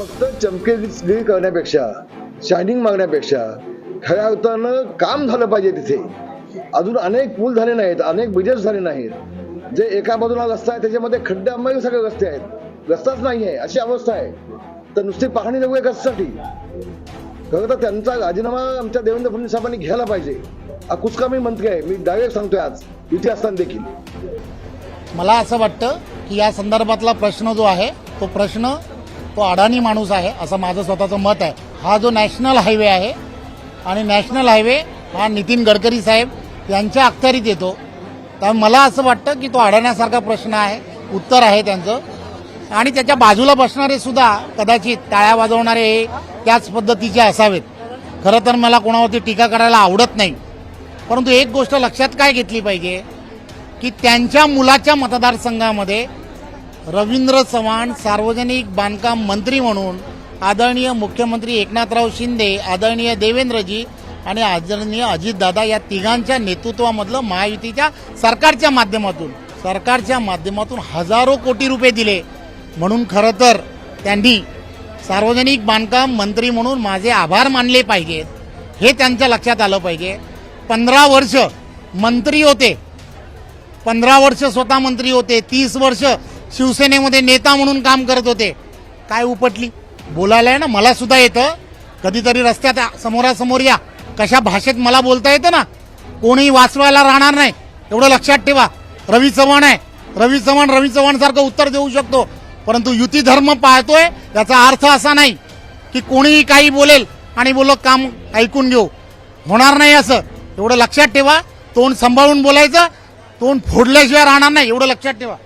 फक्त चमकेगिरी करण्यापेक्षा शायनिंग मागण्यापेक्षा खऱ्या अर्थानं काम झालं पाहिजे तिथे. अजून अनेक पूल झाले नाहीत अनेक ब्रिजेस झाले नाहीत. जे एका बाजूला रस्ता आहे त्याच्यामध्ये खड्डे सगळे रस्ते आहेत. रस्ताच नाही आहे अशी अवस्था आहे. तर नुसती पाहणी नको कशासाठी खरं तर त्यांचा राजीनामा आमच्या देवेंद्र फडणवीस साहेबांनी घ्यायला पाहिजे. हा कुचकामी मंत्री आहे. मी डायरेक्ट सांगतोय आज. इथे असताना देखील. मला असं वाटतं की या संदर्भातला प्रश्न जो आहे तो प्रश्न तो अडाणी माणूस आहे असं माझं स्वतःचं मत आहे. हा जो नॅशनल हायवे आहे आणि नॅशनल हायवे हा नितीन गडकरी साहेब यांच्या अखत्यारीत येतो. त्यामुळे मला असं वाटतं की तो अडाण्यासारखा प्रश्न आहे उत्तर आहे त्यांचं. आणि त्याच्या बाजूला बसणारे सुद्धा कदाचित टाळ्या वाजवणारे हे त्याच पद्धतीचे असावेत. खरं तर मला कोणावरती टीका करायला आवडत नाही. परंतु एक गोष्ट लक्षात काय घेतली पाहिजे की त्यांच्या मुलाच्या मतदारसंघामध्ये रवींद्र चव्हाण सार्वजनिक बांधकाम मंत्री म्हणून आदरणीय मुख्यमंत्री एकनाथराव शिंदे आदरणीय देवेंद्रजी आणि आदरणीय अजितदादा या तिघांच्या नेतृत्वामधलं महायुतीच्या सरकारच्या माध्यमातून सरकारच्या माध्यमातून हजारो कोटी रुपये दिले. म्हणून खरं तर त्यांनी सार्वजनिक बांधकाम मंत्री म्हणून माझे आभार मानले पाहिजेत हे त्यांच्या लक्षात आलं पाहिजे. पंधरा वर्ष मंत्री होते. पंधरा वर्ष स्वतः मंत्री होते. तीस वर्ष शिवसेनेमध्ये नेता म्हणून काम करत होते. काय उपटली? बोलायला आहे ना मला सुद्धा येतं. कधीतरी रस्त्यात समोरासमोर या. कशा भाषेत मला बोलता येतं ना? कोणीही वाचवायला राहणार नाही. एवढं लक्षात ठेवा. रवी चव्हाण आहे. रवी चव्हाण रवी चव्हाण सारखं उत्तर देऊ शकतो. परंतु युती धर्म पाहतोय याचा अर्थ असा नाही की कोणीही काही बोलेल आणि बोल काम ऐकून घेऊ. होणार नाही असं. एवढं लक्षात ठेवा. तोंड सांभाळून बोलायचं. तोंड फोडल्याशिवाय राहणार नाही. एवढं लक्षात ठेवा.